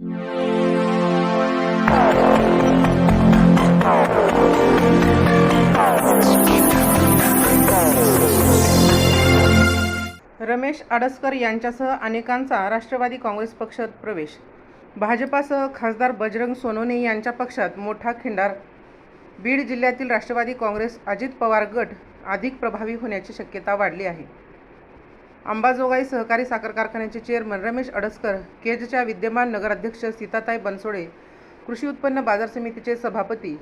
रमेश आडसकर यांच्यासह अनेकांचा राष्ट्रवादी काँग्रेस पक्षात प्रवेश. भाजपासह खासदार बजरंग सोनवणे यांच्या पक्षात मोठा खिंडार. बीड जिल्ह्यातील राष्ट्रवादी काँग्रेस अजित पवार गट अधिक प्रभावी होण्याची शक्यता वाढली आहे. अंबाजोगाई सहकारी साखर कारखान्याचे चेअरमन रमेश अडसकर केजच्या विद्यमान नगराध्यक्ष सीताताई बनसोडे कृषी उत्पन्न बाजार समितीचे सभापती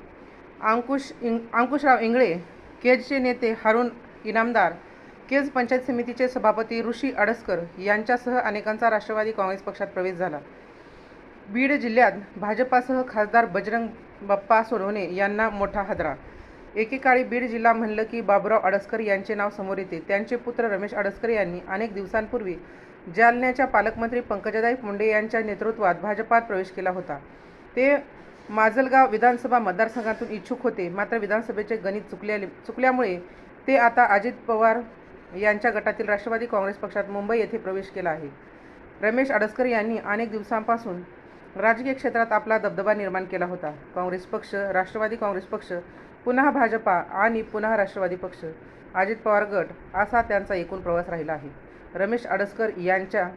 अंकुश इंग अंकुशराव इंगळे केजचे नेते हारून इनामदार केज पंचायत समितीचे सभापती ऋषी अडसकर यांच्यासह अनेकांचा राष्ट्रवादी काँग्रेस पक्षात प्रवेश झाला. बीड जिल्ह्यात भाजपासह खासदार बजरंग बाप्पा सोनवणे यांना मोठा हादरा एकेकाळी बीड जिल्हा म्हणलं की बाबुराव अडसकर यांचे नाव समोर येते. त्यांचे पुत्र रमेश अडसकर यांनी अनेक दिवसांपूर्वी जालन्याच्या पालकमंत्री पंकजाताई मुंडे यांच्या नेतृत्वात भाजपात प्रवेश केला होता. ते माजलगाव विधानसभा मतदारसंघातून इच्छुक होते. मात्र विधानसभेचे गणित चुकल्या चुकल्यामुळे ते आता अजित पवार यांच्या गटातील राष्ट्रवादी काँग्रेस पक्षात मुंबई येथे प्रवेश केला आहे. रमेश अडसकर यांनी अनेक दिवसांपासून राजकीय क्षेत्रात आपला दबदबा निर्माण केला होता. काँग्रेस पक्ष राष्ट्रवादी काँग्रेस पक्ष पुन्हा भाजपा आणि पुन्हा राष्ट्रवादी पक्ष अजित पवार गट असा त्यांचा एकूण प्रवास राहिला आहे. रमेश आडसकर यांच्या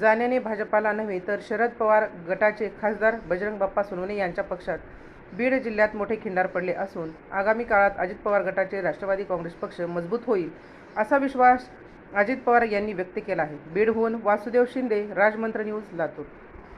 जाण्याने भाजपाला नव्हे तर शरद पवार गटाचे खासदार बजरंग बाप्पा सोनवणे यांच्या पक्षात बीड जिल्ह्यात मोठे खिंडार पडले असून आगामी काळात अजित पवार गटाचे राष्ट्रवादी काँग्रेस पक्ष मजबूत होईल असा विश्वास अजित पवार यांनी व्यक्त केला आहे. बीडहून वासुदेव शिंदे राजमंत्र न्यूज लातूर.